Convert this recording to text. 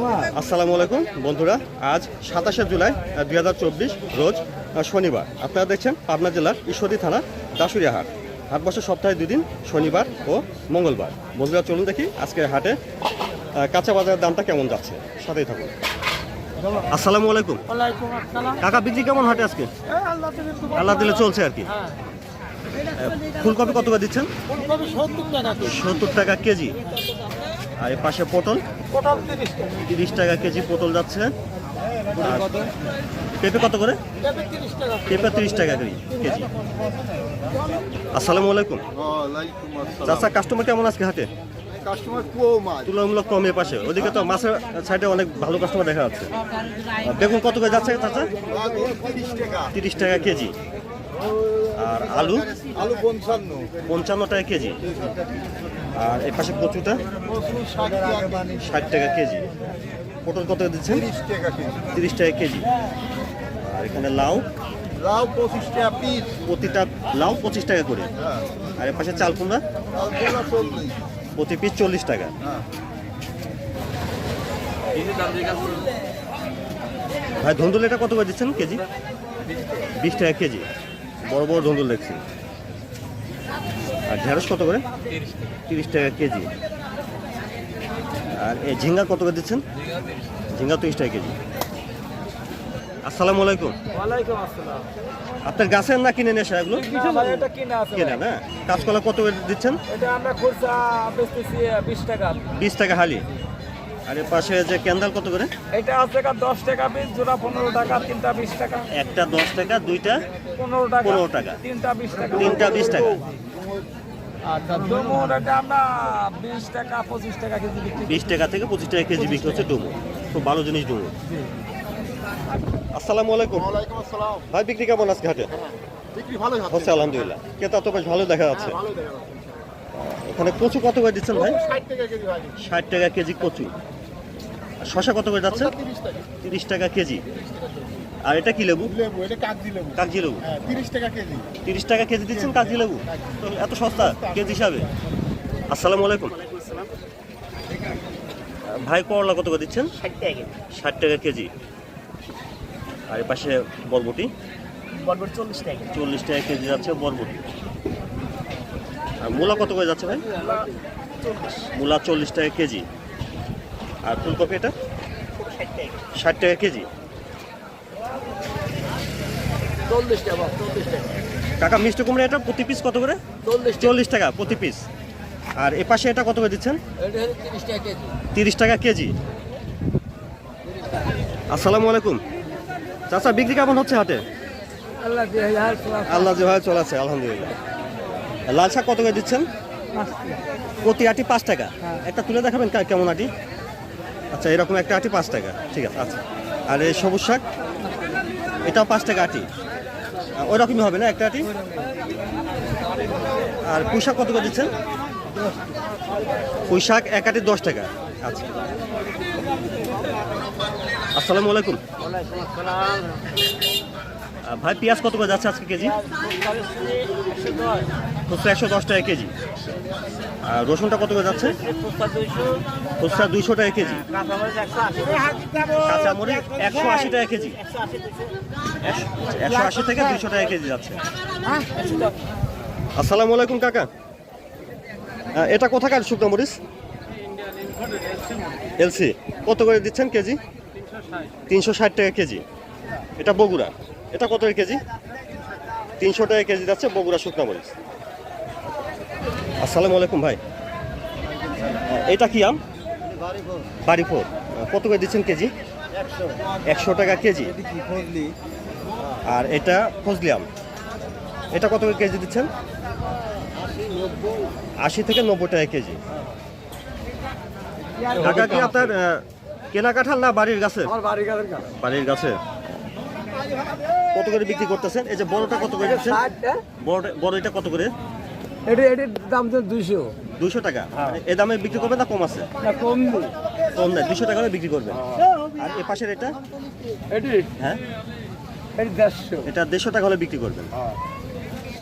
আসসালামু আলাইকুম বন্ধুরা। আজ সাতাশে জুলাই দুই হাজার চব্বিশ রোজ শনিবার। আপনারা দেখছেন পাবনা জেলার ঈশ্বরী থানা দাসুরিয়া হাট। হাট বসে সপ্তাহে দুই দিন শনিবার ও মঙ্গলবার। বন্ধুরা চলুন দেখি আজকের হাটে কাঁচা বাজারের দামটা কেমন যাচ্ছে। সাথেই থাকুন। আসসালামু আলাইকুম। কাকা বিক্রি কেমন হাটে আজকে? আল্লাহ দিলে চলছে আর কি। হ্যাঁ। ফুলকপি কত করে দিচ্ছেন? সত্তর টাকা কেজি। আর এর পাশে পটল? পটল তিরিশ টাকা। কেজি পটল যাচ্ছে। পেঁপে কত করে? পেঁপে তিরিশ টাকা করে কেজি। আসসালামু আলাইকুম। চাচা কাস্টমার কেমন আজকে হাতে কাস্টমার কম পাশে। ওদিকে তো মাছের সাইডে অনেক ভালো কাস্টমার দেখা যাচ্ছে। বেগুন কত করে যাচ্ছে চাচা? তিরিশ টাকা। তিরিশ টাকা কেজি। আর আলু? আলু পঞ্চান্ন। পঞ্চান্ন টাকা কেজি। আর এই পাশে কচুটা? ষাট টাকা কেজি। পটল কত দিচ্ছেন? তিরিশ টাকা কেজি। তিরিশ টাকা কেজি। আর এখানে লাউ? লাউ পঁচিশ টাকা পিস। প্রতিটা লাউ পঁচিশ টাকা করে। হ্যাঁ। আর এর পাশে চাল কুমড়া? প্রতি পিস চল্লিশ টাকা। হ্যাঁ। ভাই ধন্দুল এটা কত করে দিচ্ছেন কেজি? বিশ টাকা কেজি। বড় বড় ধন্দুল দেখছি। আর ঢেঁড়স কত করে? তিরিশ টাকা কেজি। আর এই ঝিঙ্গা কত করে দিচ্ছেন? ঝিঙ্গা তিরিশ টাকা কেজি। আসসালামু আলাইকুম। ওয়ালাইকুম আসসালাম। আপনার গাছের না কিনে নিয়ে আসা এগুলো? এটা কিনে আছে কেনা না? কাঁচকলা কত করে দিচ্ছেন? এটা আমরা খুচরা বেচতেছি বিশ টাকা। হালি। আর এর পাশে যে ক্যান্ডাল কত করে? এটা আছে টাকা দশ টাকা পিস জোড়া পনেরো টাকা তিনটা বিশ টাকা। একটা দশ টাকা দুইটা পনেরো টাকা পনেরো টাকা। তিনটা বিশ টাকা। তিনটা বিশ টাকা। আচ্ছা ডুমুর এটা আমরা বিশ টাকা পঁচিশ টাকা কেজি বিক্রি বিশ টাকা থেকে পঁচিশ টাকা কেজি বিক্রি হচ্ছে ডুমুর খুব ভালো জিনিস ডুমুর আসসালামু আলাইকুম। ওয়ালাইকুম আসসালাম। ভাই বিক্রি কেমন আজকে হাটে? বিক্রি ভালো হচ্ছে। আলহামদুলিল্লাহ। ক্রেতা তো বেশ ভালো দেখা যাচ্ছে। ভালো এখানে কচু কত করে দিচ্ছেন ভাই? ষাট টাকা কেজি ষাট টাকা কেজি কচু। আর শশা কত করে যাচ্ছে? তিরিশ টাকা কেজি। আর এটা কি লেবু? লেবু এটা কাগজি লেবু। কাগজি লেবু? হ্যাঁ তিরিশ টাকা কেজি। তিরিশ টাকা কেজি দিচ্ছেন কাগজি লেবু? তো এত সস্তা কেজি হিসাবে? আসসালামু আলাইকুম। ভাই করলা কত করে দিচ্ছেন? ষাট টাকা কেজি। ষাট টাকা কেজি। আর এর পাশে বরবটি? বরবটি চল্লিশ টাকা কেজি। চল্লিশ টাকা কেজি যাচ্ছে বরবটি। আর মূলা কত করে যাচ্ছে ভাই? মূলা চল্লিশ। টাকা কেজি। আর ফুলকপি এটা? ষাট টাকা কেজি। চল্লিশ টাকা চল্লিশ টাকা। কাকা মিষ্টি কুমড়া এটা প্রতি পিস কত করে? চল্লিশ চল্লিশ টাকা প্রতি পিস আর এ পাশে এটা কত করে দিচ্ছেন? তিরিশ টাকা কেজি। আসসালামু আলাইকুম। চাচা বিক্রি কেমন হচ্ছে হাটে? আল্লাহ যেভাবে চলেছে আলহামদুলিল্লাহ। লাল শাক কত করে দিচ্ছেন? প্রতি আটি পাঁচ টাকা। একটা তুলে দেখাবেন কেমন আটি? আচ্ছা এরকম একটা আটি পাঁচ টাকা। ঠিক আছে আচ্ছা। আর এই সবুজ শাক? এটাও পাঁচ টাকা আটি। ওই রকমই হবে না একটা আটি? আর পুঁই শাক কত করে দিচ্ছেন? পুঁই শাক এক আটি দশ টাকা। আচ্ছা। আসসালামু আলাইকুম। ভাই, পেঁয়াজ কত করে যাচ্ছে আজকে কেজি? একশো দশ টাকা কেজি। আর রসুনটা কত করে যাচ্ছে? খুচরা দুইশো টাকা কেজি। কাঁচামরিচ একশো আশি টাকা কেজি। একশো আশি থেকে দুইশো টাকা কেজি যাচ্ছে। আসসালামু আলাইকুম, কাকা। এটা কোথাকার শুকনো মরিচ? এলসি। কত করে দিচ্ছেন কেজি? তিনশো ষাট টাকা কেজি। এটা বগুড়া। এটা কত কেজি? তিনশো টাকা কেজি যাচ্ছে বগুড়া শুকনো মরিচ। আসসালামু আলাইকুম ভাই। এটা কি আম? বাড়ি ফোর কত করে দিচ্ছেন কেজি? একশো টাকা কেজি। আর এটা ফজলি আম। এটা কত করে কেজি দিচ্ছেন? আশি থেকে নব্বই টাকা কেজি। টাকা কি আপনার কেনা কাঁঠাল না বাড়ির গাছে। বাড়ির গাছে কত করে বিক্রি করতেছেন? এই যে বড়টা কত করে দিচ্ছেন? বড় বড় এটা কত করে? এটি এটির দাম তো দুইশো। দুইশো টাকা? মানে এ দামে বিক্রি করবেন না কম আছে? না কম কম নেই দুশো টাকা হলে বিক্রি করবেন আর এ পাশের এটা? এটি হ্যাঁ। এটা দেড়শো। এটা দেড়শো টাকা হলে বিক্রি করবেন। হ্যাঁ।